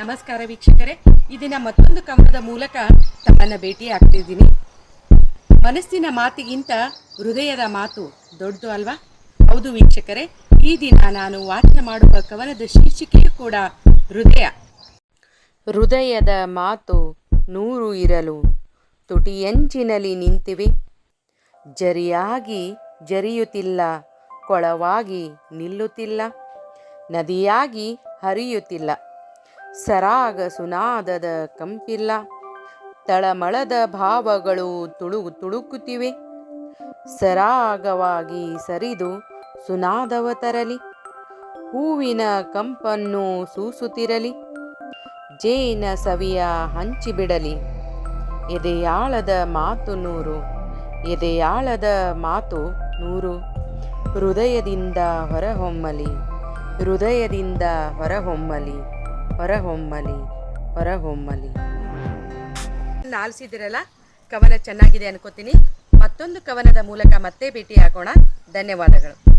ನಮಸ್ಕಾರ ವೀಕ್ಷಕರೇ. ಈ ದಿನ ಮತ್ತೊಂದು ಕವನದ ಮೂಲಕ ತಮ್ಮನ್ನ ಭೇಟಿ ಆಗ್ತಿದ್ದೀನಿ ಮನಸ್ಸಿನ ಮಾತಿಗಿಂತ ಹೃದಯದ ಮಾತು ದೊಡ್ಡದು ಅಲ್ವಾ? ಹೌದು ವೀಕ್ಷಕರೇ, ಈ ದಿನ ನಾನು ವಾಚನ ಮಾಡುವ ಕವನದ ಶೀರ್ಷಿಕೆಯೂ ಕೂಡ ಹೃದಯ. ಹೃದಯದ ಮಾತು ನೂರು ಇರಲು ತುಟಿಯಂಚಿನಲ್ಲಿ ನಿಂತಿವೆ. ಜರಿಯಾಗಿ ಜರಿಯುತ್ತಿಲ್ಲ, ಕೊಳವಾಗಿ ನಿಲ್ಲುತ್ತಿಲ್ಲ. ನದಿಯಾಗಿ ಹರಿಯುತ್ತಿಲ್ಲ. ಸರಾಗ ಸುನಾದದ ಕಂಪಿಲ್ಲ. ತಳಮಳದ ಭಾವಗಳು ತುಳುಗು ತುಳುಕುತ್ತಿವೆ. ಸರಾಗವಾಗಿ ಸರಿದು ಸುನಾದವ ತರಲಿ. ಹೂವಿನ ಕಂಪನ್ನು ಸೂಸುತ್ತಿರಲಿ. ಜೇನ ಸವಿಯ ಹಂಚಿಬಿಡಲಿ ಎದೆಯಾಳದ ಮಾತು ನೂರು. ಎದೆಯಾಳದ ಮಾತು ನೂರು. ಹೃದಯದಿಂದ ಹೊರಹೊಮ್ಮಲಿ. ಹೃದಯದಿಂದ ಹೊರಹೊಮ್ಮಲಿ. ಹೊರಹೊಮ್ಮಲಿ ಹೊರಹೊಮ್ಮಲಿ. ಆಲಿಸಿದಿರಲ್ಲ ಕವನ ಚೆನ್ನಾಗಿದೆ ಅನ್ಕೋತೀನಿ. ಮತ್ತೊಂದು ಕವನದ ಮೂಲಕ ಮತ್ತೆ ಭೇಟಿ ಆಗೋಣ ಧನ್ಯವಾದಗಳು.